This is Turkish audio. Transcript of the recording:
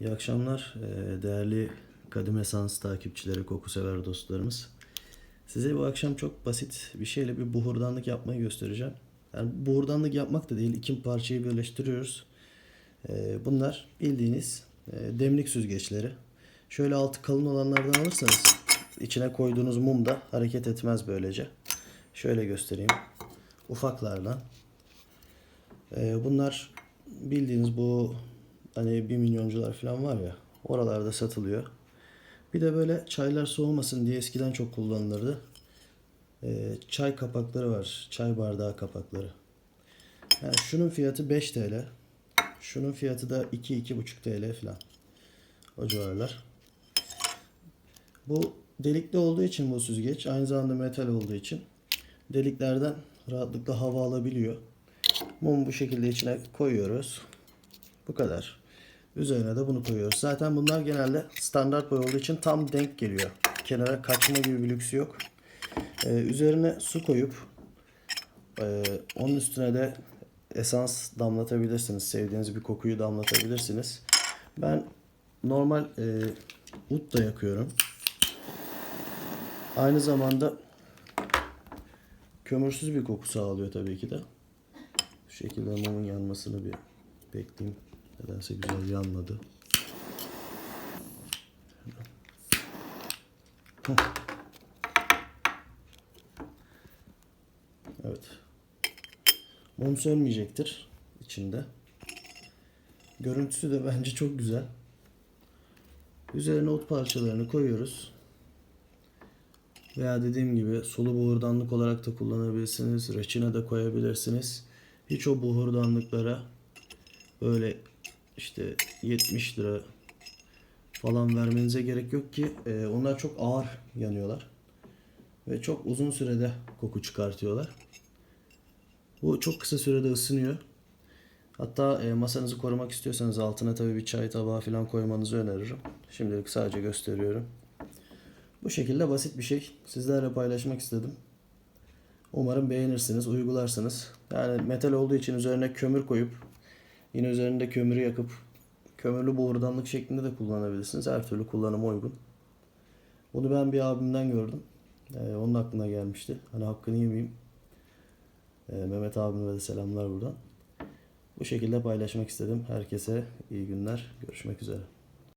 İyi akşamlar eee, değerli Kadim Esans takipçileri, koku sever dostlarımız. Size bu akşam çok basit bir şeyle bir buhurdanlık yapmayı göstereceğim. Yani buhurdanlık yapmak da değil, iki parçayı birleştiriyoruz. Eee, Bunlar bildiğiniz eee, demlik süzgeçleri. Şöyle altı kalın olanlardan alırsanız içine koyduğunuz mum da hareket etmez böylece. Şöyle göstereyim. Ufaklardan. Bunlar bildiğiniz bu hani bir milyoncular falan var ya oralarda satılıyor. Bir de böyle çaylar soğumasın diye eskiden çok kullanılırdı. Ee, çay kapakları var. Çay bardağı kapakları. Yani şunun fiyatı 5 TL. Şunun fiyatı da 2-2,5 TL falan. O civarlar. Bu delikli olduğu için bu süzgeç aynı zamanda metal olduğu için deliklerden rahatlıkla hava alabiliyor. Mumu bu şekilde içine koyuyoruz. Bu kadar. Üzerine de bunu koyuyoruz. Zaten bunlar genelde standart boy olduğu için tam denk geliyor. Kenara kaçma gibi bir lüksü yok. Ee, üzerine su koyup e, onun üstüne de esans damlatabilirsiniz. Sevdiğiniz bir kokuyu damlatabilirsiniz. Ben normal e, ut da yakıyorum. Aynı zamanda kömürsüz bir koku sağlıyor tabii ki de. Şu şekilde mumun yanmasını bir bekleyeyim. Nedense güzel yanmadı. Hıh. Evet. Mum sönmeyecektir içinde. Görüntüsü de bence çok güzel. Üzerine ot parçalarını koyuyoruz. Veya dediğim gibi sulu buhurdanlık olarak da kullanabilirsiniz. Reçine de koyabilirsiniz. Hiç o buhurdanlıklara böyle işte 70 lira falan vermenize gerek yok ki e, onlar çok ağır yanıyorlar. Ve çok uzun sürede koku çıkartıyorlar. Bu çok kısa sürede ısınıyor. Hatta e, masanızı korumak istiyorsanız altına tabii bir çay tabağı falan koymanızı öneririm. Şimdilik sadece gösteriyorum. Bu şekilde basit bir şey. Sizlerle paylaşmak istedim. Umarım beğenirsiniz, uygularsınız. Yani metal olduğu için üzerine kömür koyup yine üzerinde kömürü yakıp kömürlü buhurdanlık şeklinde de kullanabilirsiniz. Her türlü kullanıma uygun. Bunu ben bir abimden gördüm. Ee, onun aklına gelmişti. Hani hakkını yemeyeyim. Ee, Mehmet abime de selamlar buradan. Bu şekilde paylaşmak istedim. Herkese iyi günler. Görüşmek üzere.